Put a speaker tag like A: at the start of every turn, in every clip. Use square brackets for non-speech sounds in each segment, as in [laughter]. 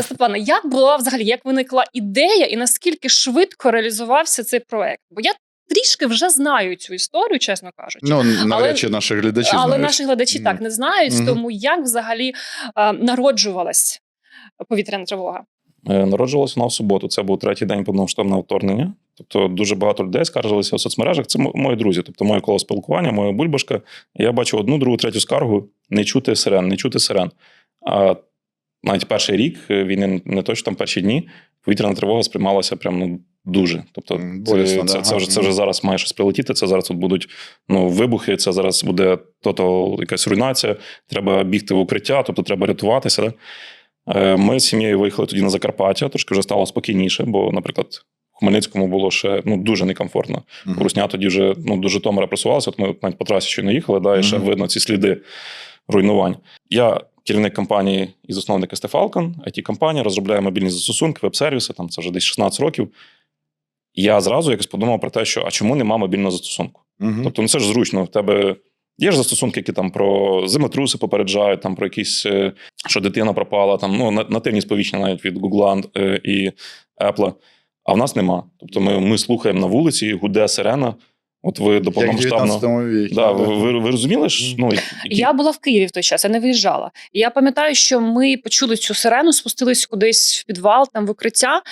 A: Степане, як була взагалі, як виникла ідея і наскільки швидко реалізувався цей проект? Бо я трішки вже знаю цю історію, чесно кажучи.
B: Ну, навряд чи наші глядачі
A: Але
B: знають.
A: наші глядачі так не знають,
B: Мгм.
A: тому як взагалі е, народжувалась повітряна тривога?
C: Е, Народжувалася вона в суботу. Це був третій день повномасштабного вторгнення. Тобто дуже багато людей скаржилися в соцмережах. Це мої друзі, тобто моє коло спілкування, моя бульбашка. Я бачу одну, другу, третю скаргу не чути сирен, не чути сирен. А навіть перший рік е, війни, не то, що там перші дні, повітряна тривога сприймалася прям ну, дуже. Тобто,
B: болісно,
C: це,
B: да.
C: це, вже, це вже зараз має щось прилетіти. Це зараз тут будуть ну, вибухи, це зараз буде тотал якась руйнація. Треба бігти в укриття, тобто треба рятуватися. Да? Е, Ми з сім'єю виїхали тоді на Закарпаття, трошки вже стало спокійніше, бо, наприклад, в Хмельницькому було ще ну, дуже некомфортно.
B: Мгм.
C: Русня тоді вже ну, до Житомира просувалася. От ми навіть по трасі щойно їхали, да, і ще видно ці сліди руйнувань. Я керівник компанії і засновник ST Falcon, it компанія розробляє мобільні застосунки, веб-сервіси, там це вже десь 16 років. Я зразу якось подумав про те, що а чому нема мобільного застосунку?
B: Мгм.
C: Тобто, ну це ж зручно. В тебе є ж застосунки, які там про землетруси попереджають, там про якісь, е, що дитина пропала, там ну нативні сповіщення навіть від Google е, і Apple. А в нас нема. Тобто, ми, ми слухаємо на вулиці, гуде сирена. От ви до повномасштабного.
B: 19.
C: Да, ви, ви, ви розуміли ж? Ну, які...
A: Я була в Києві в той час, я не виїжджала. І я пам'ятаю, що ми почули цю сирену, спустились кудись в підвал, там в укриття,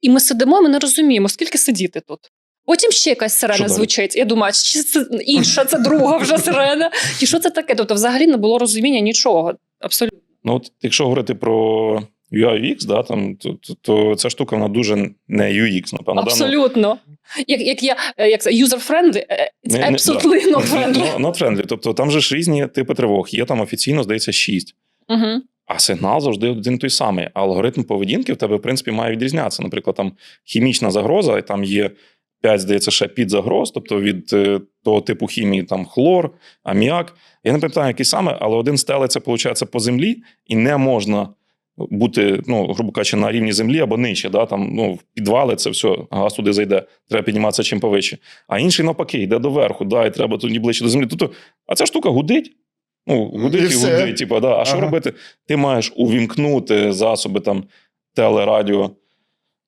A: і ми сидимо, і ми не розуміємо, скільки сидіти тут. Потім ще якась сирена
C: Що
A: звучить. Я думаю, чи це інша, це друга вже сирена. І що це таке? Тобто, взагалі не було розуміння нічого. Абсолютно.
C: Ну, от, якщо говорити про UI да, там, то, то, то ця штука вона дуже не UX, напевно. Ну,
A: Абсолютно. Як, як я е, як це user-friendly, е,
C: Не-
A: it's
C: не-
A: absolutely not friendly.
C: Not friendly. Тобто там же ж різні типи тривог. Є там офіційно, здається, 6.
A: Угу.
C: А сигнал завжди один той самий. А алгоритм поведінки в тебе, в принципі, має відрізнятися. Наприклад, там хімічна загроза, і там є 5, здається, ще підзагроз, тобто від е, того типу хімії, там хлор, аміак. Я не пам'ятаю, який саме, але один стелиться, виходить, по землі, і не можна бути, ну, грубо кажучи, на рівні землі або нижче. Да? Там, ну, в підвали це все, газ туди зайде, треба підніматися чим повище. А інший навпаки, йде доверху, да, і треба тоді ближче до землі. Тобто, а ця штука гудить. Ну, гудить
B: І
C: і, гудить. Типу, да. А що робити? Ти маєш увімкнути засоби там телерадіо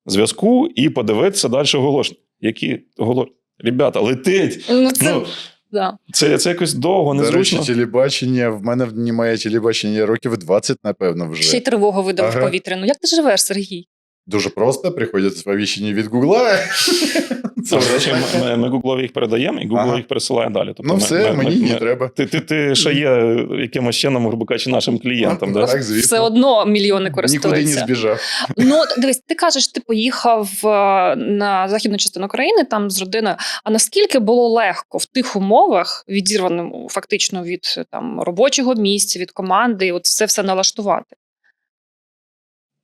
C: зв'язку і подивитися далі оголошення. Які оголошення? Ребята, летить.
A: Ну, це,
C: Ну,
A: да.
C: це, це якось довго,
B: До речі,
C: незручно.
B: телебачення, в мене немає телебачення років 20, напевно, вже.
A: Ще й тривогу видав
B: Ага.
A: повітряну. Як ти живеш, Сергій?
B: Дуже просто, приходять сповіщення від Гугла. [laughs]
C: Це, до речі, ми, ми, ми Гуглові їх передаємо, і Google
B: Ага.
C: їх пересилає далі. Тобто
B: Ну все,
C: ми-
B: мені
C: ми-
B: не
C: ми-
B: треба.
C: Ти, ти, ти ще є якимось чином, грубо кажучи, нашим клієнтом. да?
B: Так, звісно.
A: Все одно мільйони
B: Нікуди не
A: користуються.
B: збіжав.
A: Ну, дивись, ти кажеш, ти поїхав е, на західну частину країни там з родиною. А наскільки було легко в тих умовах, відірваному фактично від е, там робочого місця, від команди, от це все налаштувати?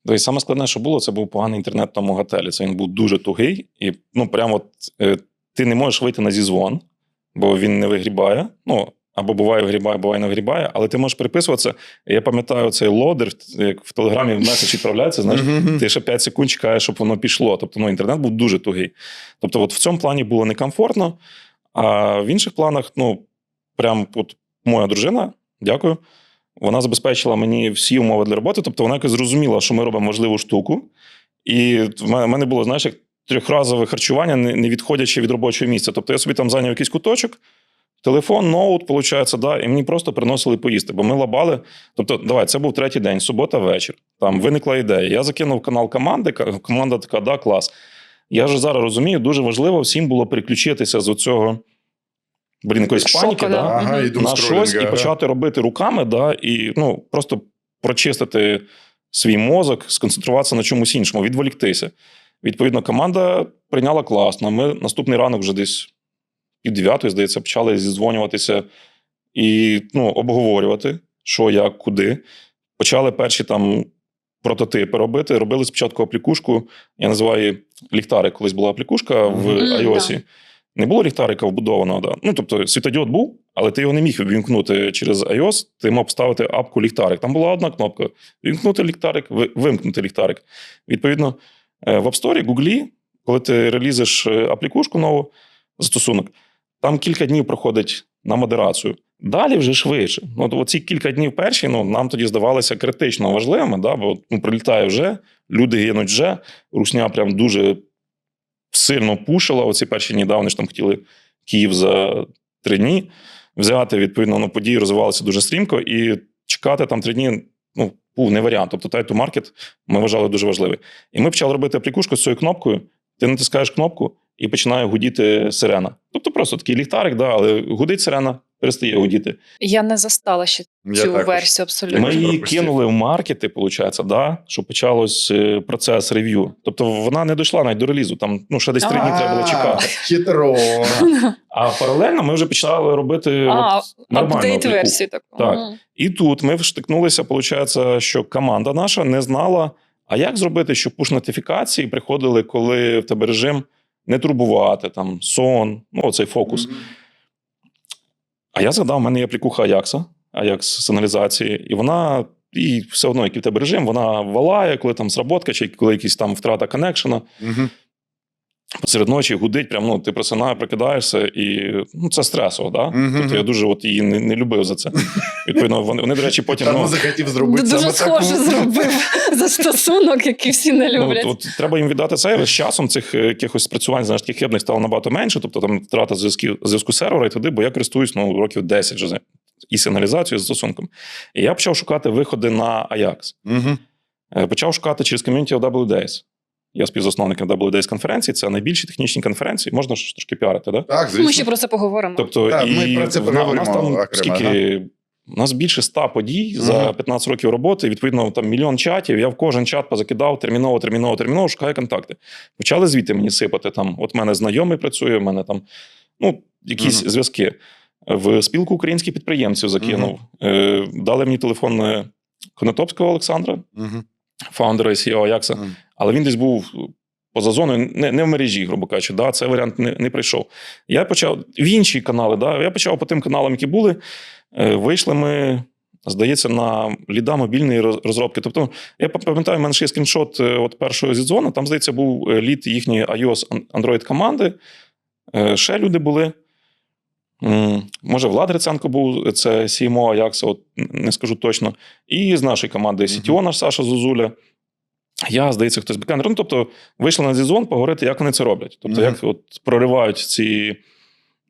C: Дивись, саме складне, що було, це був поганий інтернет в тому готелі. Це він був дуже тугий, і ну прямо от, е, ти не можеш вийти на зізвон, бо він не вигрібає. Ну, або буває вигрібає, буває не вигрібає, але ти можеш переписуватися. Я пам'ятаю цей лодер, як в телеграмі меседж відправляється, знаєш, ти ще 5 секунд чекаєш, щоб воно пішло. Тобто, ну, інтернет був дуже тугий. Тобто, от в цьому плані було некомфортно. А в інших планах, ну, прям от моя дружина, дякую. Вона забезпечила мені всі умови для роботи. Тобто, вона якось зрозуміла, що ми робимо важливу штуку. І в мене, було, знаєш, як трьохразове харчування, не, відходячи від робочого місця. Тобто, я собі там зайняв якийсь куточок. Телефон, ноут, виходить, да, і мені просто приносили поїсти, бо ми лабали. Тобто, давай, це був третій день, субота вечір. Там виникла ідея. Я закинув канал команди, команда така, да, клас. Я вже зараз розумію, дуже важливо всім було переключитися з оцього, блін, якоїсь
A: Шоку,
C: паніки,
A: да.
C: да,
B: Ага, іду
C: на щось і почати робити руками, да, і ну, просто прочистити свій мозок, сконцентруватися на чомусь іншому, відволіктися. Відповідно, команда прийняла класно. Ми наступний ранок вже десь пів дев'ятої, здається, почали зідзвонюватися і ну, обговорювати, що, як, куди. Почали перші там прототипи робити. Робили спочатку аплікушку, я називаю її ліхтарик. Колись була аплікушка в
B: Мгм.
A: Мгм,
C: iOS. Не було ліхтарика вбудованого. Да. Ну, тобто, світодіод був, але ти його не міг вімкнути через iOS, ти мав поставити апку ліхтарик. Там була одна кнопка: вімкнути ліхтарик, вимкнути ліхтарик. Відповідно, е, в App Store, Google, коли ти релізиш е, аплікушку нову, застосунок, там кілька днів проходить на модерацію. Далі вже швидше. Ну, от ці кілька днів перші ну, нам тоді здавалися критично важливими, да, бо ну, прилітає вже, люди гинуть вже, русня прям дуже сильно пушила. Оці перші дні да, ж там хотіли Київ за три дні взяти. Відповідно, ну, події розвивалися дуже стрімко, і чекати там три дні ну, був не варіант. Тобто тайту маркет ми вважали дуже важливий. І ми почали робити аплікушку з цією кнопкою. Ти натискаєш кнопку і починає гудіти сирена. Тобто просто такий ліхтарик, да, але гудить сирена, перестає гудіти.
A: Я не застала ще
B: Я
A: цю
B: також.
A: версію абсолютно.
C: Ми її
B: пропустив.
C: кинули в маркети, виходить, да, що почалось е, процес рев'ю. Тобто вона не дійшла навіть до релізу. Там ну, ще десь три дні треба було чекати.
B: А, Хитро. [laughs]
C: А паралельно ми вже почали робити
A: А,
C: от, нормальну
A: апдейт
C: апліку.
A: версії таку.
C: Так.
A: Мгм.
C: І тут ми вштикнулися, виходить, що команда наша не знала, а як зробити, щоб пуш-нотифікації приходили, коли в тебе режим не турбувати, там сон, ну оцей фокус. А я згадав, в мене є плікуха Аякса, Аякс сигналізації, і вона. І все одно, який в тебе режим, вона валає, коли там сработка, чи коли якась там втрата коннекшена.
B: Мгм.
C: Посеред ночі гудить, прям ну, ти просинає, прокидаєшся, і ну, це стресово, да?
B: Мгм.
C: Тобто я дуже от її не, не любив за це. Відповідно, вони, вони до речі, потім. Ну,
B: захотів зробити
A: Дуже схоже
B: таку.
A: зробив [laughs] застосунок, який всі не
C: Ну,
A: люблять.
C: от, от треба їм віддати це, з часом цих е, якихось спрацювань, знаєш, таких хибних стало набагато менше, тобто там втрата зв'язків зв'язку сервера і туди, бо я користуюсь ну, років 10 вже і сигналізацією, і застосунком. І я почав шукати виходи на Ajax.
B: Мгм.
C: Е, Почав шукати через ком'юніті WDays. Я співзасновник WDays конференції, це найбільші технічні конференції, можна ж трошки піарити, да?
B: Так, звісно.
A: Ми ще про це поговоримо.
C: Тобто,
B: Так, ми про це
C: у нас там
B: окремо,
C: скільки. У нас більше ста подій за 15 років роботи. Відповідно, там мільйон чатів. Я в кожен чат позакидав терміново, терміново, терміново, шукаю контакти. Почали звідти мені сипати. Там, от мене знайомий працює, в мене там ну, якісь
B: Мгм.
C: зв'язки. В спілку українських підприємців закинув. Е, дали мені телефон е, Конотопського Олександра,
B: Мгм.
C: Фаундера і CEO Аякса.
B: Мгм.
C: Але він десь був поза зоною, не, не в мережі, грубо кажучи. Да, цей варіант не, не прийшов. Я почав в інші канали, да, я почав по тим каналам, які були. Е, вийшли ми, здається, на ліда мобільної розробки. Тобто, я пам'ятаю, в мене ще є скріншот е, от першого зі дзвону. Там, здається, був е, лід їхньої iOS Android команди. Ще люди були. Може, Влад Гриценко був, це CMO Аякса, от не скажу точно. І з нашої команди CTO наш Саша Зозуля. Я, здається, хтось бекендер. Ну, тобто, вийшли на зізон поговорити, як вони це роблять. Тобто, як от проривають ці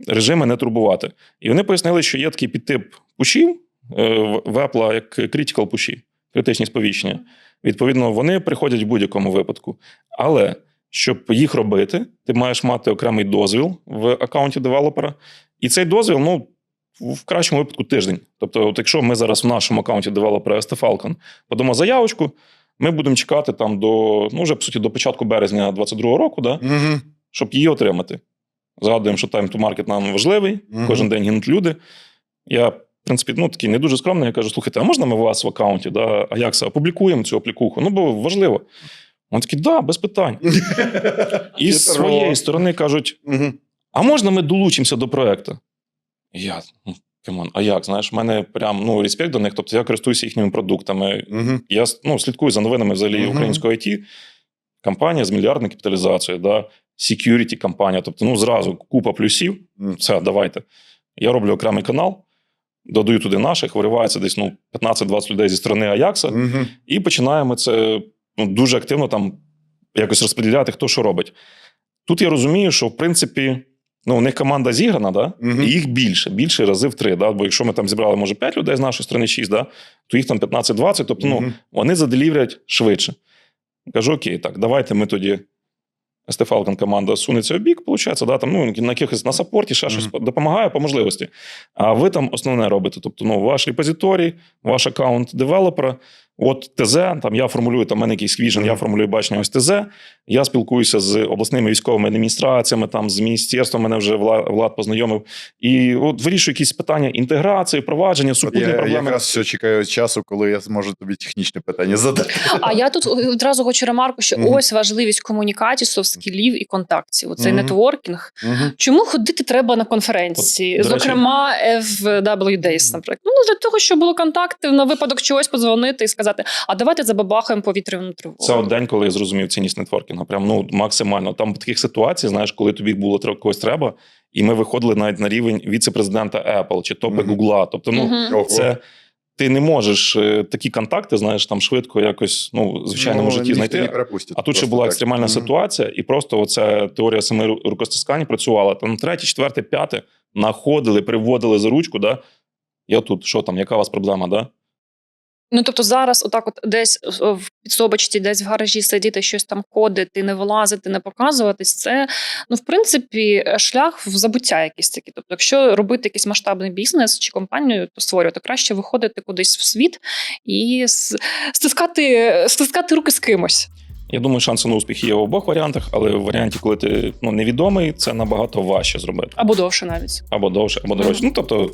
C: режими не турбувати. І вони пояснили, що є такий підтип пушів е, в в Apple, як critical пуші, критичні сповіщення. Відповідно, вони приходять в будь-якому випадку. Але щоб їх робити, ти маєш мати окремий дозвіл в аккаунті девелопера. І цей дозвіл, ну, в кращому випадку тиждень. Тобто, от якщо ми зараз в нашому аккаунті девелопера ST Falcon подамо заявочку, ми будемо чекати там до, ну, вже по суті, до початку березня 22-го року, да,
B: Мгм.
C: щоб її отримати. Згадуємо, що time to market нам важливий,
B: Мгм.
C: кожен день гинуть люди. Я, в принципі, ну, такий не дуже скромний. Я кажу: слухайте, а можна ми у вас в аккаунті, да, Аякса, опублікуємо цю аплікуху? Ну, бо важливо. Вони такі, да, без питань. [laughs] І з своєї сторони кажуть. А можна ми долучимося до проекту? Я, ну, камон, а як? Знаєш, в мене прям ну, респект до них. Тобто я користуюся їхніми продуктами.
B: Мгм.
C: Я ну, слідкую за новинами взагалі
B: Мгм.
C: української IT. Компанія з мільярдною капіталізацією, да, security компанія. Тобто, ну, зразу купа плюсів. Все, давайте. Я роблю окремий канал, додаю туди наших, виривається десь ну, 15-20 людей зі сторони Аякса,
B: Мгм.
C: і починаємо це ну, дуже активно там якось розподіляти, хто що робить. Тут я розумію, що в принципі. Ну, у них команда зіграна, да?
B: Мгм.
C: і їх більше, більше рази в три. Да? Бо якщо ми там зібрали, може, 5 людей з нашої сторони, 6, да? то їх там 15-20, тобто ну, вони заделіврять швидше. Кажу: окей, так, давайте ми тоді. Falcon команда сунеться в бік, виходить, да, там, ну, на якихось на саппорті, ще щось допомагає по можливості. А ви там основне робите. Тобто, ну, ваш репозиторій, ваш аккаунт девелопера, от ТЗ, там я формулюю, там в мене якийсь віжен, я формулюю бачення ось ТЗ. Я спілкуюся з обласними військовими адміністраціями, там з міністерством мене вже Влад, Влад познайомив. І от вирішую якісь питання інтеграції, впровадження, супутні
B: Я
C: проблеми.
B: якраз все чекаю часу, коли я зможу тобі технічне питання задати.
A: А я тут одразу хочу ремарку, що
B: Мгм.
A: ось важливість комунікації, софт-скілів і контактів. Оцей
B: Мгм.
A: нетворкінг.
B: Мгм.
A: Чому ходити треба на конференції?
C: От,
A: Зокрема, FW Days, наприклад. Ну, для того, щоб було контакти на випадок чогось подзвонити і сказати. Сказати: а давайте забабахаємо повітряну тривогу.
C: Це от день, коли я зрозумів цінність нетворкінгу. Прям ну максимально. Там таких ситуацій, знаєш, коли тобі було когось треба, і ми виходили навіть на рівень віце-президента Apple чи топи. Гугла. Тобто, ну
A: Мгм.
B: Ого.
C: це ти не можеш е, такі контакти, знаєш, там швидко якось ну в звичайному
B: Ну,
C: житті знайти. А тут ще була
B: так.
C: екстремальна
B: Мгм.
C: ситуація, і просто оця теорія семи ру- рукостискань працювала. Там третє, четверте, п'яте находили, приводили за ручку. Да? Я тут, що там, яка у вас проблема? Да?
A: Ну тобто зараз, отак, от десь в підсобочці, десь в гаражі сидіти, щось там ходити, не вилазити, не показуватись. Це ну, в принципі, шлях в забуття якийсь такий. Тобто, якщо робити якийсь масштабний бізнес чи компанію, то створювати краще виходити кудись в світ і стискати, стискати руки з кимось.
C: Я думаю, шанси на успіх є в обох варіантах, але в варіанті, коли ти ну, невідомий, це набагато важче зробити.
A: Або довше навіть.
C: Або довше, або дорожче. Ну, тобто,